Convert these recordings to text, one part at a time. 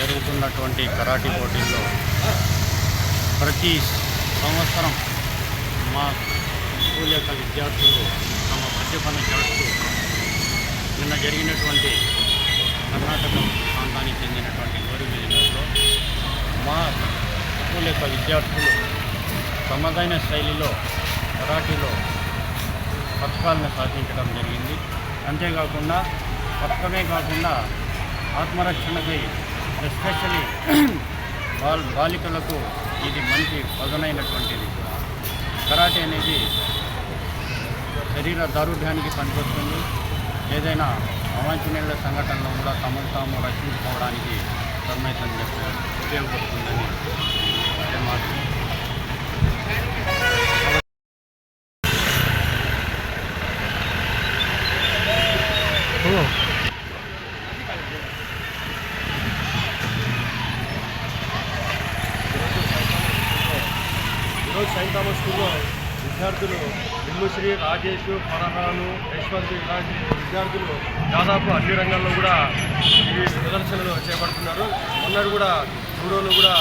జరుగుతున్నటువంటి కరాటీ పోటీల్లో ప్రతి సంవత్సరం మా స్కూల్ యొక్క విద్యార్థులు తమ ప్రతిభన చేస్తూ నిన్న జరిగినటువంటి కర్ణాటక ప్రాంతానికి చెందినటువంటి గౌరవీలో మా స్కూల్ యొక్క విద్యార్థులు తమదైన శైలిలో కరాటీలో పథకాలను సాధించడం జరిగింది. అంతేకాకుండా పథకమే కాకుండా ఆత్మరక్షణకై ఎస్పెషలీ బాల్ బాలికలకు ఇది మంచి పదునైనటువంటిది. కరాటే అనేది శరీర దారుఢ్యానికి పనికొస్తుంది. ఏదైనా అవాంఛనీయుల సంఘటనలో కూడా తమను తాము రక్షించుకోవడానికి సన్మైతం చెప్పి ఉపయోగపడుతుందని సెయింట్ థామస్ స్కూల్లో విద్యార్థులు బిల్లుశ్రీ రాజేష్ ఫరహాను యశ్వంత్ ఇలాంటి విద్యార్థులు దాదాపు అన్ని రంగాల్లో కూడా ఈ ప్రదర్శనలు చేపడుతున్నారు. మొన్నటి కూడా జూడోలో కూడా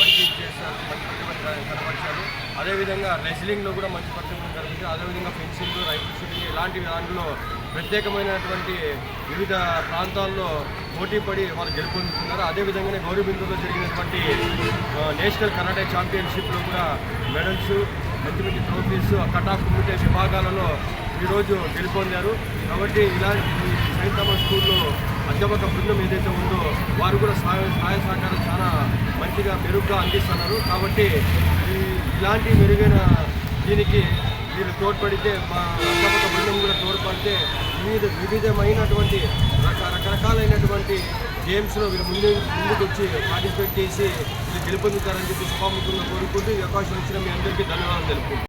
మంచి చేశారు మంచి ప్రతిభ కనపరిచారు అదేవిధంగా రెజ్లింగ్లో కూడా మంచి ప్రతిభ కనిపించారు అదేవిధంగా ఫెన్సింగ్ రైఫిల్ షూటింగ్ ఇలాంటి దాంట్లో ప్రత్యేకమైనటువంటి వివిధ ప్రాంతాల్లో పోటీ పడి వాళ్ళు గెలుపొందుతున్నారు. అదేవిధంగానే గౌరవబిందులో జరిగినటువంటి నేషనల్ కరాటే ఛాంపియన్షిప్లో కూడా మెడల్స్ మంచి మంచి ట్రోఫీస్ కటాఫ్ కుమిటే విభాగాలలో ఈరోజు గెలుపొందారు. కాబట్టి ఇలాంటి ఈ స్కూల్లో అధ్యాపక బృందం ఏదైతే ఉందో వారు కూడా సహాయ సహాయ సహకారం చాలా మంచిగా మెరుగ్గా అందిస్తున్నారు. కాబట్టి ఇలాంటి మెరుగైన దీనికి వీళ్ళు తోడ్పడితే మా అధ్యాపక బృందం కూడా తోడ్పడితే వివిధ వివిధమైనటువంటి రకరకాల గేమ్స్లో వీళ్ళు ముందు ముందుకు వచ్చి పార్టిసిపేట్ చేసి వీళ్ళు గెలుపొందుతారని చెప్పి శుభాముఖంగా కోరుకుంటూ ఈ అవకాశం ఇచ్చిన మీ అందరికీ ధన్యవాదాలు తెలుపుకుంటున్నాను.